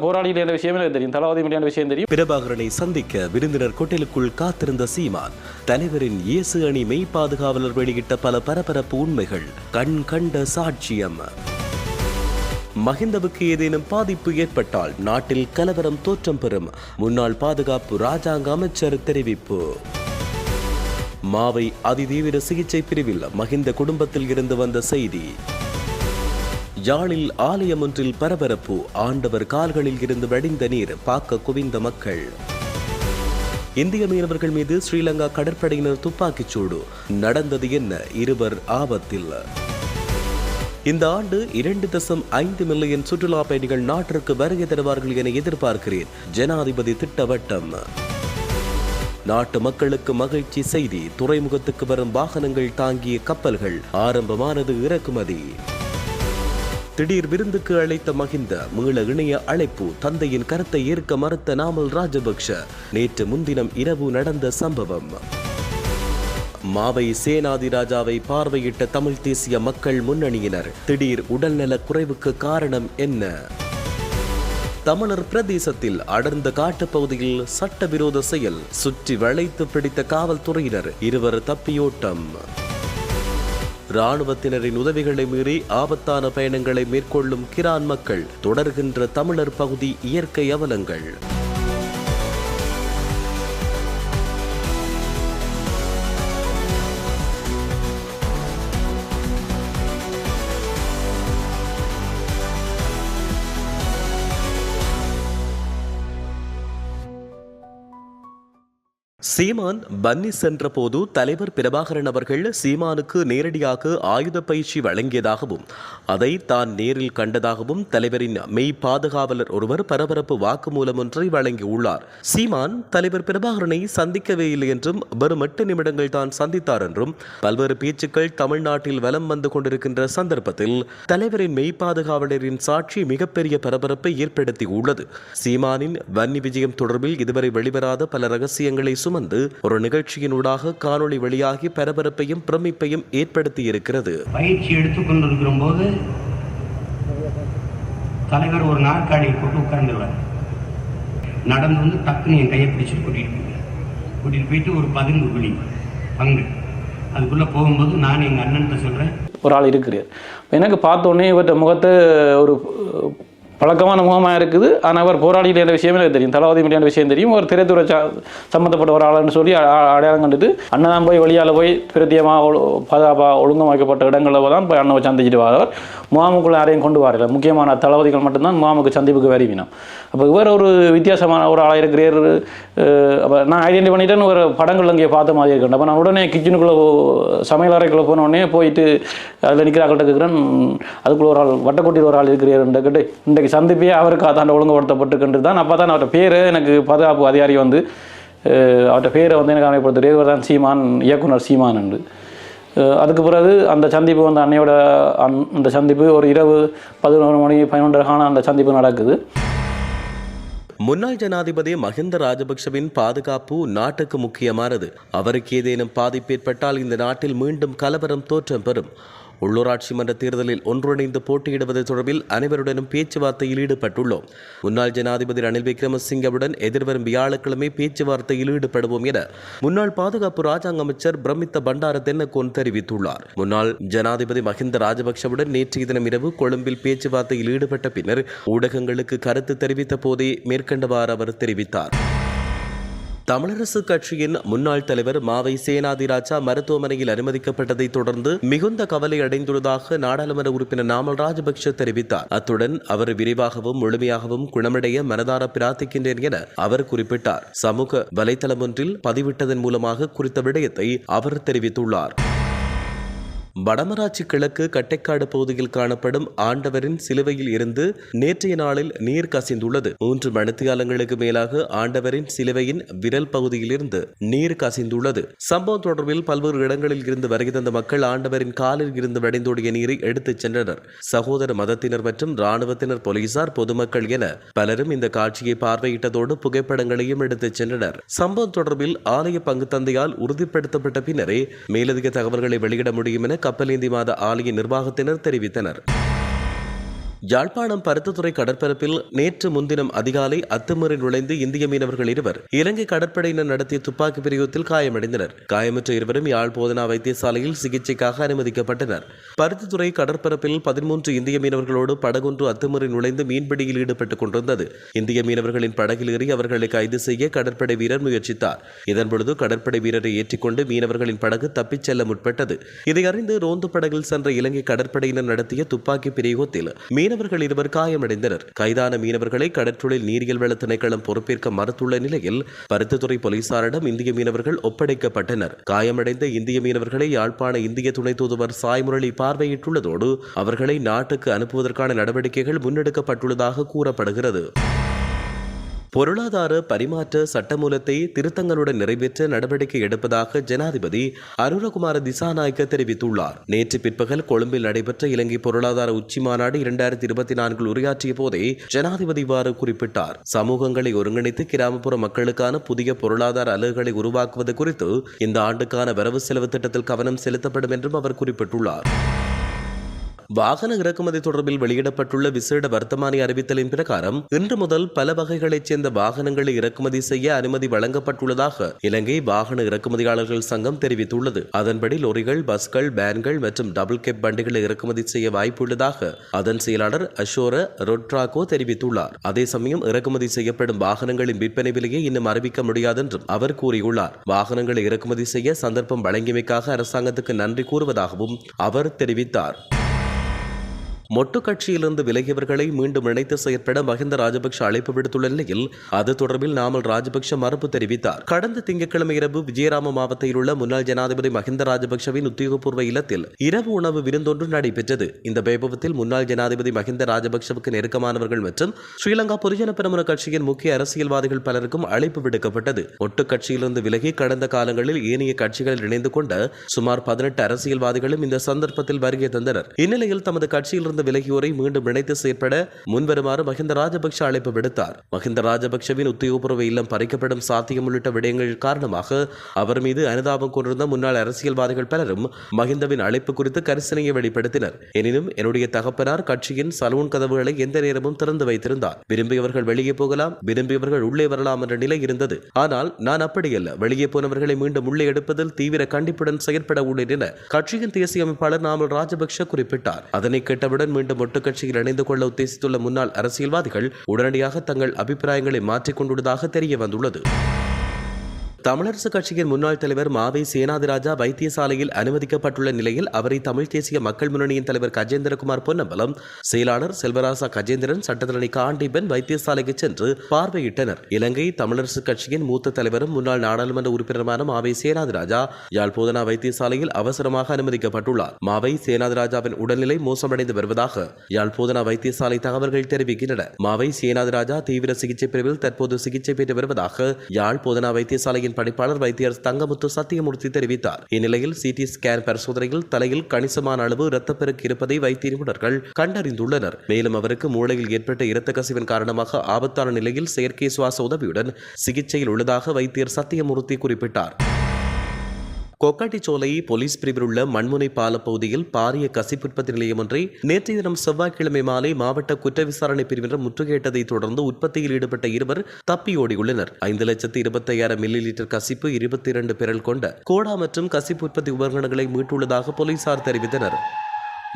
போராளிகள் என்ற விஷயம் எனக்கு தெரியும் தளபதி மொழியான விஷயம் தெரியும். பிரபாகரனை சந்திக்க விருந்தினர் கொட்டிலுக்குள் காத்திருந்த சீமான் தலைவரின் இயேசு அணி மெய் பாதுகாவலர் வெளியிட்ட பல பரபரப்பு உண்மைகள் கண் கண்ட சாட்சியம். மஹிந்தவுக்கு ஏதேனும் பாதிப்பு ஏற்பட்டால் நாட்டில் கலவரம் தோற்றம் பெறும். முன்னாள் பாதுகாப்பு ராஜாங்க அமைச்சர் தெரிவிப்பு. மாவை அதிதீவிர சிகிச்சை பிரிவில் மஹிந்த குடும்பத்தில் இருந்து வந்த செய்தி. யாழில் ஆலயம் ஒன்றில் பரபரப்பு. ஆண்டவர் கால்களில் இருந்து வடிந்த நீர் பார்க்க குவிந்த மக்கள். இந்திய மீனவர்கள் மீது ஸ்ரீலங்கா கடற்படையினர் துப்பாக்கிச் சூடு. நடந்தது என்ன? இருவர் ஆபத்தில். இந்த ஆண்டு இரண்டு தசம் ஐந்து மில்லியன் சுற்றுலா பயணிகள் நாட்டிற்கு வருகை தருவார்கள் என எதிர்பார்க்கிறேன். ஜனாதிபதி திட்டவட்டம். நாட்டு மக்களுக்கு மகிழ்ச்சி செய்தி. துறைமுகத்துக்கு வரும் வாகனங்கள் தாங்கிய கப்பல்கள். ஆரம்பமானது இறக்குமதி. திடீர் விருந்துக்கு அழைத்த மகிந்த மீள இணைய அழைப்பு தந்தையின் கருத்தை ஏற்க மறுத்த நாமல் ராஜபக்ஷ. நேற்று முன்தினம் இரவு நடந்த சம்பவம். மாவை சேனாதி ராஜாவை பார்வையிட்ட தமிழ் தேசிய மக்கள் முன்னணியினர் திடீர் உடல்நல குறைவுக்கு காரணம் என்ன? தமிழர் பிரதேசத்தில் அடர்ந்த காட்டுப்பகுதியில் சட்டவிரோத செயல் சுற்றி வளைத்து பிடித்த காவல்துறையினர் இருவர் தப்பியோட்டம். ராணுவத்தினரின் உதவிகளை மீறி ஆபத்தான பயணங்களை மேற்கொள்ளும் கிரான் மக்கள் தொடர்கின்ற தமிழர் பகுதி இயற்கை அவலங்கள். சீமான் பன்னி சென்றபோது தலைவர் பிரபாகரன் அவர்கள் சீமானுக்கு நேரடியாக ஆயுத பயிற்சி வழங்கியதாகவும் அதை தான் நேரில் கண்டதாகவும் தலைவரின் மெய் பாதுகாவலர் ஒருவர் பரபரப்பு வாக்குமூலம் ஒன்றை வழங்கியுள்ளார். சீமான் தலைவர் பிரபாகரனை சந்திக்கவே இல்லை என்றும் வெறும் எட்டு நிமிடங்கள் தான் சந்தித்தார் என்றும் பல்வேறு பேச்சுக்கள் தமிழ்நாட்டில் வலம் வந்து கொண்டிருக்கின்ற சந்தர்ப்பத்தில் தலைவரின் மெய் பாதுகாவலரின் சாட்சி மிகப்பெரிய பரபரப்பை ஏற்படுத்தியுள்ளது. சீமானின் வன்னி விஜயம் தொடர்பில் இதுவரை வெளிவராத பல ரகசியங்களை சுமந்து ஒரு நிகழ்ச்சியினூடாக காணொளி வெளியாகி பரபரப்பையும் பிரமிப்பையும் ஏற்படுத்தி இருக்கிறது பயிற்சி எடுத்துக்கொண்டிருக்கிற போது தலைவர் ஒரு நாற்காலியை போட்டு உட்கார்ந்துருவார். நடந்து வந்து டக்குன்னு என் கையை பிடிச்சிட்டு கூட்டிட்டு போயிடுவார். கூட்டிட்டு போயிட்டு ஒரு பதுங்கு குழி பங்கு. அதுக்குள்ள போகும்போது நான் எங்க அண்ணன்ட்ட சொல்றேன். ஒரு ஆள் இருக்கிறார். எனக்கு பார்த்த உடனே இவர்கிட்ட முகத்தை ஒரு பழக்கமான முகமாக இருக்குது. ஆனால் அவர் போராளியில் என்ற விஷயமே எனக்கு தெரியும். தளபதி முடியான விஷயம் தெரியும். ஒரு திரைத்துறை சம்மந்தப்பட்ட ஒரு ஆளுன்னு சொல்லி அடையாளம் கண்டுட்டு அண்ணன் போய் வெளியால் போய் பிரத்தியமாக பாதுகாப்பாக ஒழுங்கமைக்கப்பட்ட இடங்களில் தான் போய் அண்ணன் சந்திச்சுட்டு வாரவர். முகாமுக்குள்ள யாரையும் கொண்டு வரல. முக்கியமான தளபதிகள் மட்டும்தான் முகாமுக்கு சந்திப்புக்கு வருவினோம் அப்போ இவர் ஒரு வித்தியாசமான ஒரு ஆளாக இருக்கிறார். அப்போ நான் ஐடென்டி பண்ணிட்டேன்னு ஒரு படங்கள் அங்கே பார்த்த மாதிரி இருக்கேன் அப்போ நான் உடனே கிச்சனுக்குள்ளே சமையல் அறைக்குள்ளே போன உடனே போயிட்டு அதில் நிற்கிறாக்கிட்ட இருக்கிறேன் அதுக்குள்ளே ஒரு ஆள் வட்டக்கோட்டியில் ஒரு ஆள் இருக்கிறார் கேட்டு இன்றைக்கு சந்திப்பே அவருக்கு அதாண்ட ஒழுங்குபடுத்தப்பட்டுக்கிட்டு தான் அப்போ தான் அவர்கிட்ட பேர் எனக்கு பாதுகாப்பு அதிகாரி வந்து அவர்கிட்ட பேரை வந்து எனக்கு அமைப்படுத்துறது இவர் தான் சீமான் இயக்குனர் சீமான் என்று. அதுக்கு பிறகு அந்த சந்திப்பு வந்து அன்னையோட அந் அந்த சந்திப்பு ஒரு இரவு பதினோரு மணி பதினொன்றரைக்கான அந்த சந்திப்பு நடக்குது. முன்னாள் ஜனாதிபதி மஹிந்த ராஜபக்ஷவின் பாதுகாப்பு நாட்டுக்கு முக்கியமானது. அவருக்கு ஏதேனும் பாதிப்பு ஏற்பட்டால் இந்த நாட்டில் மீண்டும் கலவரம் தோற்றம் பெறும். உள்ளூராட்சி மன்ற தேர்தலில் ஒன்றிணைந்து போட்டியிடுவது தொடர்பில் அனைவருடனும் பேச்சுவார்த்தையில் ஈடுபட்டுள்ளோம். முன்னாள் ஜனாதிபதி ரணில் விக்ரமசிங்கவுடன் எதிர்வரும் வியாழக்கிழமை பேச்சுவார்த்தையில் ஈடுபடுவோம் என முன்னாள் பாதுகாப்பு ராஜாங்க அமைச்சர் பிரமித்த பண்டார தென்னகோன் தெரிவித்துள்ளார். முன்னாள் ஜனாதிபதி மஹிந்த ராஜபக்ஷவுடன் நேற்றைய தினம் இரவு கொழும்பில் பேச்சுவார்த்தையில் ஈடுபட்ட பின்னர் ஊடகங்களுக்கு கருத்து தெரிவித்த போதே மேற்கண்டவாறு அவர் தெரிவித்தார். தமிழரசு கட்சியின் முன்னாள் தலைவர் மாவை சேனாதிராஜா மருத்துவமனையில் அனுமதிக்கப்பட்டதை தொடர்ந்து மிகுந்த கவலை அடைந்துள்ளதாக நாடாளுமன்ற உறுப்பினர் நாமல் ராஜபக்ஷ தெரிவித்தார். அத்துடன் அவர் விரிவாகவும் முழுமையாகவும் குணமடைய மனதார பிரார்த்திக்கின்றேன் என அவர் குறிப்பிட்டார். சமூக வலைதளம் ஒன்றில் பதிவிட்டதன் மூலமாக குறித்த விடயத்தை அவர் தெரிவித்துள்ளார். வடமராட்சி கிழக்கு கட்டைக்காடு பகுதியில் காணப்படும் ஆண்டவரின் சிலுவையில் இருந்து நேற்றைய நாளில் நீர் கசிந்துள்ளது. மூன்று மணித்தியாலங்களுக்கு மேலாக ஆண்டவரின் சிலுவையின் விரல் பகுதியிலிருந்து நீர் கசிந்துள்ளது. சம்பவம் தொடர்பில் பல்வேறு இடங்களில் இருந்து வருகை தந்த மக்கள் ஆண்டவரின் காலில் இருந்து வடிந்தோடிய நீரை எடுத்துச் சென்றனர். சகோதர மதத்தினர் மற்றும் இராணுவத்தினர் போலீசார் பொதுமக்கள் என பலரும் இந்த காட்சியை பார்வையிட்டதோடு புகைப்படங்களையும் எடுத்துச் சென்றனர். சம்பவம் தொடர்பில் ஆலய பங்கு தந்தையால் உறுதிப்படுத்தப்பட்ட பின்னரே மேலதிக தகவல்களை வெளியிட முடியும் என கப்பலேந்தி மாத ஆலய நிர்வாகத்தினர் தெரிவித்தனர். யாழ்ப்பாணம் பருத்தத்துறை கடற்பரப்பில் நேற்று முன்தினம் அதிகாலை அத்துமீறி நுழைந்து இந்திய மீனவர்கள் இருவர் இலங்கை கடற்படையினர் நடத்திய துப்பாக்கி பிரயோகத்தில் காயமடைந்தனர். காயமற்ற இருவரும் யாழ் போதனா வைத்தியசாலையில் சிகிச்சைக்காக அனுமதிக்கப்பட்டனர். பருத்தித்துறை கடற்பரப்பில் பதிமூன்று இந்திய மீனவர்களோடு படகொன்று அத்துமீறி நுழைந்து மீன்பிடியில் ஈடுபட்டுக் கொண்டிருந்தது. இந்திய மீனவர்களின் படகில் ஏறி அவர்களை கைது செய்ய கடற்படை வீரர் முயற்சித்தார். இதன்பொழுது கடற்படை வீரரை ஏற்றிக்கொண்டு மீனவர்களின் படகு தப்பிச் செல்ல முற்பட்டது. இதை அறிந்து ரோந்து படகில் சென்ற இலங்கை கடற்படையினர் நடத்திய துப்பாக்கி பிரயோகத்தில் மீனவர்கள் இருவர் காயமடைந்தனர். கைதான மீனவர்களை கடற்றொழில் நீரியல் வள திணைக்களம் பொறுப்பேற்க மறுத்துள்ள நிலையில் பருத்தித்துறை போலீசாரிடம் இந்திய மீனவர்கள் ஒப்படைக்கப்பட்டனர். காயமடைந்த இந்திய மீனவர்களை யாழ்ப்பாண இந்திய துணை தூதுவர் சாய்முரளி பார்வையிட்டுள்ளதோடு அவர்களை நாட்டுக்கு அனுப்புவதற்கான நடவடிக்கைகள் முன்னெடுக்கப்பட்டுள்ளதாக கூறப்படுகிறது. பொருளாதார பரிமாற்ற சட்டமூலத்தை திருத்தங்களுடன் நிறைவேற்ற நடவடிக்கை எடுப்பதாக ஜனாதிபதி அருணகுமார திசாநாயக்க தெரிவித்துள்ளார். நேற்று பிற்பகல் கொழும்பில் நடைபெற்ற இலங்கை பொருளாதார உச்சி மாநாடு இரண்டாயிரத்தி இருபத்தி நான்கில் உரையாற்றிய போதே ஜனாதிபதி இவ்வாறு குறிப்பிட்டார். சமூகங்களை ஒருங்கிணைத்து கிராமப்புற மக்களுக்கான புதிய பொருளாதார அலகுகளை உருவாக்குவது குறித்து இந்த ஆண்டுக்கான வரவு செலவு திட்டத்தில் கவனம் செலுத்தப்படும் என்றும் அவர் குறிப்பிட்டுள்ளார். வாகன இறக்குமதி தொடர்பில் வெளியிடப்பட்டுள்ள விசேட வர்த்தமானி அறிவித்தலின் பிரகாரம் இன்று முதல் பல வகைகளைச் சேர்ந்த வாகனங்களை இறக்குமதி செய்ய அனுமதி வழங்கப்பட்டுள்ளதாக இலங்கை வாகன இறக்குமதியாளர்கள் சங்கம் தெரிவித்துள்ளது. அதன்படி லொரிகள் பஸ்கள் வேன்கள் மற்றும் டபுள் கேப் வண்டிகளை இறக்குமதி செய்ய வாய்ப்புள்ளதாக அதன் செயலாளர் அஷோர ரொட்ராகோ தெரிவித்துள்ளார். அதே சமயம் இறக்குமதி செய்யப்படும் வாகனங்களின் விற்பனை விலையை இன்னும் அறிவிக்க முடியாது என்றும் அவர் கூறியுள்ளார். வாகனங்களை இறக்குமதி செய்ய சந்தர்ப்பம் வழங்கியமைக்காக அரசாங்கத்துக்கு நன்றி கூறுவதாகவும் அவர் தெரிவித்தார். மொட்டு கட்சியிலிருந்து விலகியவர்களை மீண்டும் இணைத்து செயற்பட மஹிந்த ராஜபக்ஷ அழைப்பு விடுத்துள்ள நிலையில் அது தொடர்பில் நாமல் ராஜபக்ஷ மறுப்பு தெரிவித்தார். கடந்த திங்கட்கிழமை இரவு விஜயராம மாவட்டத்தில் உள்ள முன்னாள் ஜனாதிபதி மஹிந்த ராஜபக்ஷவின் உத்தியோகபூர்வ இல்லத்தில் இரவு உணவு விருந்தொன்று நடைபெற்றது. இந்த வைபவத்தில் முன்னாள் ஜனாதிபதி மஹிந்த ராஜபக்ஷவுக்கு நெருக்கமானவர்கள் மற்றும் ஸ்ரீலங்கா பொதுஜன பெரமுன கட்சியின் முக்கிய அரசியல்வாதிகள் பலருக்கும் அழைப்பு விடுக்கப்பட்டது. ஒட்டு கட்சியிலிருந்து விலகி கடந்த காலங்களில் ஏனைய கட்சிகளில் இணைந்து கொண்ட சுமார் பதினெட்டு அரசியல்வாதிகளும் இந்த சந்தர்ப்பத்தில் வருகை தந்தனர். இந்நிலையில் தமது கட்சியிலிருந்து விலகியோரை மீண்டும் இணைத்து செயற்பட முன்வருமாறு மஹிந்த ராஜபக்ஷ அழைப்பு விடுத்தார். மஹிந்த ராஜபக்ஷவின் உத்தியோகபூர்வ இல்லம் பறிக்கப்படும் சாத்தியம் உள்ளிட்ட விடயங்கள் காரணமாக அவர் மீது அனுதாபம் கொண்டிருந்த முன்னாள் அரசியல்வாதிகள் பலரும் மஹிந்தவின் அழைப்பு குறித்து கரிசனையை வெளிப்படுத்தினர். எனினும் என்னுடைய தகப்பனார் கட்சியின் சலூன் கதவுகளை எந்த நேரமும் திறந்து வைத்திருந்தார். விரும்பியவர்கள் வெளியே போகலாம் விரும்பியவர்கள் உள்ளே வரலாம் என்ற நிலை இருந்தது. ஆனால் நான் அப்படியல்ல வெளியே போனவர்களை மீண்டும் உள்ளே எடுப்பதில் தீவிர கண்டிப்புடன் செயற்பட உள்ளேன் என கட்சியின் தேசிய அமைப்பாளர் நாமல் ராஜபக்ஷ குறிப்பிட்டார். அதனை கேட்டவுடன் மீண்டும் ஒட்டுக்கட்சியில் இணைந்து கொள்ள உத்தேசித்துள்ள முன்னாள் அரசியல்வாதிகள் உடனடியாக தங்கள் அபிப்பிராயங்களை மாற்றிக் கொண்டுள்ளதாக தெரிய வந்துள்ளது. தமிழரசு கட்சியின் முன்னாள் தலைவர் மாவை சேனாதிராஜா வைத்தியசாலையில் அனுமதிக்கப்பட்டுள்ள நிலையில் அவரை தமிழ் தேசிய மக்கள் முன்னணியின் தலைவர் கஜேந்திரகுமார் பொன்னம்பலம் செயலாளர் செல்வராசா கஜேந்திரன் சட்டத்தரணி காண்டிபன் வைத்தியசாலைக்கு சென்று பார்வையிட்டனர். இலங்கை தமிழரசு கட்சியின் மூத்த தலைவரும் முன்னாள் நாடாளுமன்ற உறுப்பினருமான மாவை சேனாதிராஜா யாழ் போதனா வைத்தியசாலையில் அவசரமாக அனுமதிக்கப்பட்டுள்ளார். மாவை சேனாதிராஜாவின் உடல்நிலை மோசமடைந்து வருவதாக யாழ் போதனா வைத்தியசாலை தகவல்கள் தெரிவிக்கின்றன. மாவை சேனாதிராஜா தீவிர சிகிச்சை பிரிவில் தற்போது சிகிச்சை பெற்று வருவதாக யாழ் போதனா வைத்தியசாலையின் பணிப்பாளர் வைத்தியர் தங்கமுத்து சத்தியமூர்த்தி தெரிவித்தார். இந்நிலையில் சிடி ஸ்கேன் பரிசோதனையில் தலையில் கணிசமான அளவு இரத்தப்பெருக்கு இருப்பதை வைத்திய நிபுணர்கள் கண்டறிந்துள்ளனர். மேலும் அவருக்கு மூளையில் ஏற்பட்ட இரத்த கசிவின் காரணமாக ஆபத்தான நிலையில் செயற்கை சுவாச உதவியுடன் சிகிச்சையில் உள்ளதாக வைத்தியர் சத்தியமூர்த்தி குறிப்பிட்டார். கொக்காட்டிச்சோலை போலீஸ் பிரிவில் உள்ள மண்முனை பால பகுதியில் பாரிய கசிப்புற்பத்தி நிலையம் ஒன்றை நேற்றைய தினம் செவ்வாய்க்கிழமை மாலை மாவட்ட குற்ற விசாரணை பிரிவினர் முற்றுகையிட்டதை தொடர்ந்து உற்பத்தியில் ஈடுபட்ட இருவர் தப்பியோடியுள்ளனர் ஐந்து லட்சத்து இருபத்தையாயிரம் மில்லி லிட்டர் கசிப்பு இருபத்தி இரண்டு பெறல் கொண்ட கோடா மற்றும் கசிப்பு உற்பத்தி உபகரணங்களை மீட்டுள்ளதாக போலீசார் தெரிவித்தனர்.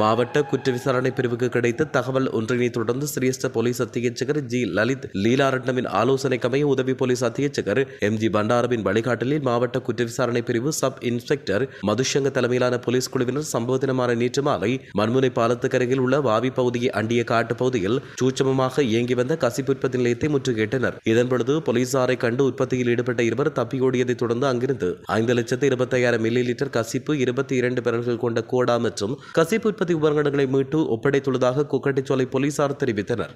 மாவட்ட குற்ற விசாரணை பிரிவுக்கு கிடைத்த தகவல் ஒன்றினை தொடர்ந்து சிரேஷ்ட போலீஸ் அத்தியட்சகர் ஜி. லலித் லீலாரட்னமின் ஆலோசனைக்கமைய உதவி போலீஸ் அத்தியட்சகர் எம். ஜி. பண்டாரவின் வழிகாட்டலில் மாவட்ட குற்ற விசாரணை பிரிவு சப் இன்ஸ்பெக்டர் மதுஷங்க தலைமையிலான போலீஸ் குழுவினர் சம்பவ தினமான நேற்று மாலை மண்முனை பாலத்துக்கு உள்ள வாவி பகுதியை அண்டிய காட்டு பகுதியில் சூட்சமமாக இயங்கி வந்த கசிப்பு உற்பத்தி நிலையத்தை முற்றுகையிட்டனர். இதன்பொழுது போலீசாரை கண்டு உற்பத்தியில் ஈடுபட்ட இருவர் தப்பியோடியதைத் தொடர்ந்து அங்கிருந்து ஐந்து லட்சத்து இருபத்தையாயிரம் மில்லி லிட்டர் கசிப்பு இருபத்தி இரண்டு பிறல்கள் கொண்ட கோடா மற்றும் கசிப்பு உற்பத்தி உபகரணங்களை மீட்டு ஒப்படைத்துள்ளதாக குக்கட்டிச்சோலை போலீசார் தெரிவித்தனர்.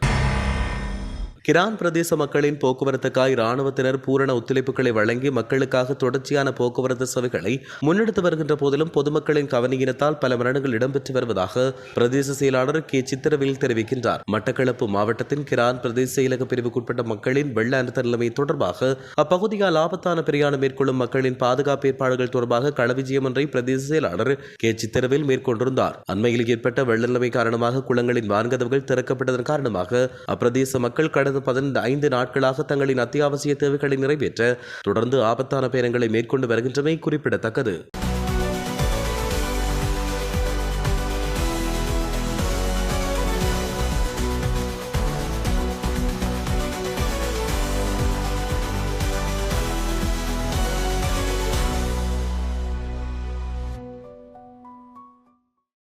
கிரான் பிரதேச மக்களின் போக்குவரத்துக்காய் இராணுவத்தினர் பூரண ஒத்துழைப்புகளை வழங்கி மக்களுக்காக தொடர்ச்சியான போக்குவரத்து சேவைகளை முன்னெடுத்து வருகின்ற போதிலும் பொதுமக்களின் கவனியினத்தால் பல மரணங்கள் இடம்பெற்று வருவதாக பிரதேச செயலாளர் கே. சித்திரவேல் தெரிவிக்கின்றார். மட்டக்களப்பு மாவட்டத்தின் கிரான் பிரதேச செயலக பிரிவுக்குட்பட்ட மக்களின் வெள்ள அழுத்த நிலைமை தொடர்பாக அப்பகுதியால் ஆபத்தான பிரயாணம் மேற்கொள்ளும் மக்களின் பாதுகாப்பு ஏற்பாடுகள் தொடர்பாக களவிஜயம் ஒன்றை பிரதேச செயலாளர் கே. சித்திரவேல் மேற்கொண்டிருந்தார். அண்மையில் ஏற்பட்ட வெள்ள நிலைமை காரணமாக குளங்களின் வான்கதவுகள் திறக்கப்பட்டதன் காரணமாக அப்பிரதேச மக்கள் கடந்த பதினைந்து ஐந்து நாட்களாக தங்களின் அத்தியாவசிய தேவைகளை நிறைவேற்ற தொடர்ந்து ஆபத்தான பயணங்களை மேற்கொண்டு வருகின்றமை குறிப்பிடத்தக்கது.